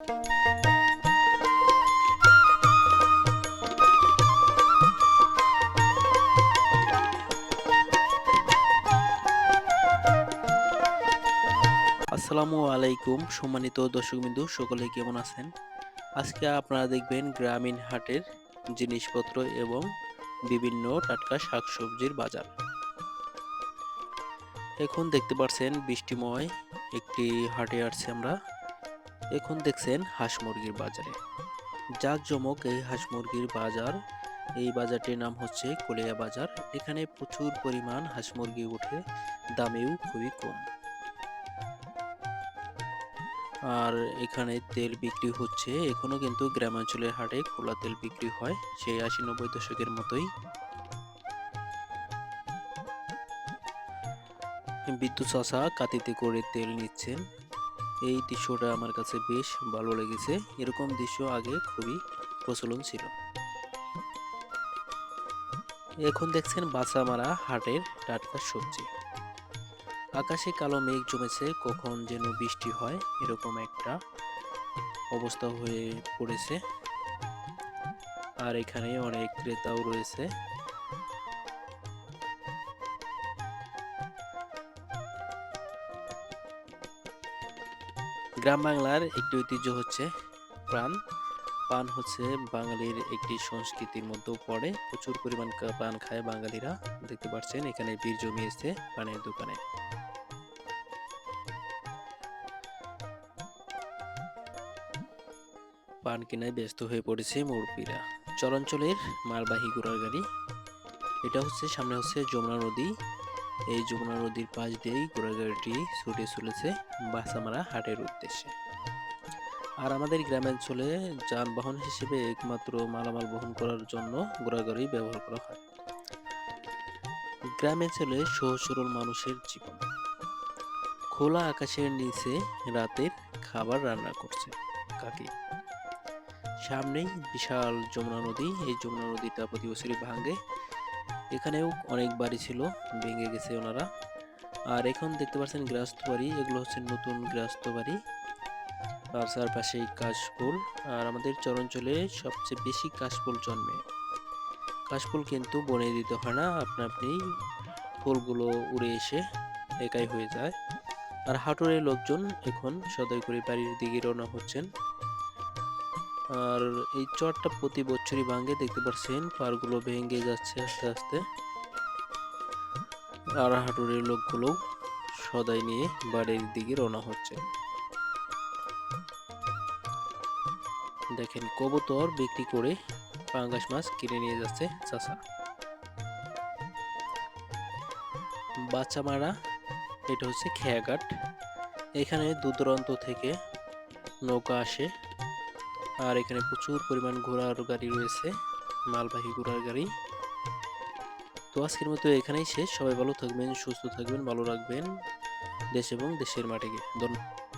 আসসালামু আলাইকুম, সম্মানিত দর্শকবিন্দু, সকলে কেমন আছেন? আজকে আপনারা দেখবেন গ্রামীণ হাটের জিনিসপত্র এবং বিভিন্ন টাটকা শাকসবজির বাজার। এখন দেখতে পাচ্ছেন বৃষ্টিময় একটি হাটে আসছে আমরা। এখন দেখছেন হাঁস মুরগির বাজারে। জাঁকজমক এই হাঁস মুরগির বাজার, এই বাজারটির নাম হচ্ছে কলিয়া বাজার। এখানে প্রচুর পরিমাণ হাঁস মুরগি ওঠে, দামেও খুবই কম। আর এখানে তেল বিক্রি হচ্ছে, এখনও কিন্তু গ্রামাঞ্চলের হাটে খোলা তেল বিক্রি হয়, সেই আশি নব্বই দশকের মতোই। বিদ্যুৎ চাষা কাতিতে করে তেল নিচ্ছেন। এই দৃশ্যটা আমার কাছে বেশ ভালো লেগেছে। এরকম দৃশ্য আগে খুবই প্রচলন ছিল। এখন দেখছেন বাসামারা হাটের টাটকা সবজি। আকাশে কালো মেঘ জমেছে, কখন যেন বৃষ্টি হয়, এরকম একটা অবস্থা হয়ে পড়েছে। আর এখানে অনেক ক্রেতাও রয়েছে। গ্রাম বাংলার একটি ঐতিহ্য হচ্ছে প্রাণ পান হচ্ছে বাঙালির একটি সংস্কৃতির মধ্যেও পড়ে। প্রচুর পরিমাণ পান খায় বাঙালিরা, দেখতে পাচ্ছেন এখানে ভিড় জমিয়েছে পানের দোকানে। পান কেনায় ব্যস্ত হয়ে পড়েছে মুরব্বীরা। চরাঞ্চলের মালবাহী ঘোড়ার গাড়ি। এটা হচ্ছে, সামনে হচ্ছে যমুনা নদী। এই যমুনা নদীর পাশ দিয়েই ঘোড়াগাড়িটি ছুটে চলেছে বাসামারা হাটের উদ্দেশ্যে। আর আমাদের গ্রামাঞ্চলে যানবাহন হিসেবে একমাত্র মালামাল বহন করার জন্য ঘোড়াগাড়ি ব্যবহার করা হয়। গ্রামাঞ্চলে সহজ সরল মানুষের জীবন। খোলা আকাশের নিচে রাতের খাবার রান্না করছে কাকি। সামনেই বিশাল যমুনা নদী, এই যমুনা নদীটা প্রতি বছরই ভাঙে। এখানেও অনেক বাড়ি ছিল, ভেঙে গেছে ওনারা। আর এখন দেখতে পাচ্ছেন গৃহস্থ বাড়ি, এগুলো হচ্ছে নতুন গৃহস্থ বাড়ি। আর চারপাশে কাশফুল। আর আমাদের চরাঞ্চলে সবচেয়ে বেশি কাশফুল জন্মে। কাশফুল কিন্তু বনে দিতে হয় না, আপনা আপনি ফুলগুলো উড়ে এসে একাই হয়ে যায়। আর হাটুরের লোকজন এখন সদয় করে বাড়ির দিকে রওনা হচ্ছেন। আর এই চরটা প্রতি বছরই ভাঙে, দেখতে পাচ্ছেন? পারগুলো ভেঙে যাচ্ছে আস্তে আস্তে। আর হাটুরের লোকগুলো সদাই নিয়ে বাড়ির দিকে রওনা হচ্ছে। দেখেন কবুতর বিক্রি করে পাঙ্গাস মাছ কিনে নিয়ে যাচ্ছে চাচা বাচ্চা মারা এটা হচ্ছে খেয়াঘাট। এখানে দূর দূরান্ত থেকে নৌকা আসে। আর এখানে প্রচুর পরিমাণ ঘোড়ার গাড়ি রয়েছে, মালবাহী ঘোড়ার গাড়ি। তো আজকের মতো এখানেই শেষ। সবাই ভালো থাকবেন, সুস্থ থাকবেন, ভালো রাখবেন। দেশ এবং দেশের মাটিকে। ধন্যবাদ।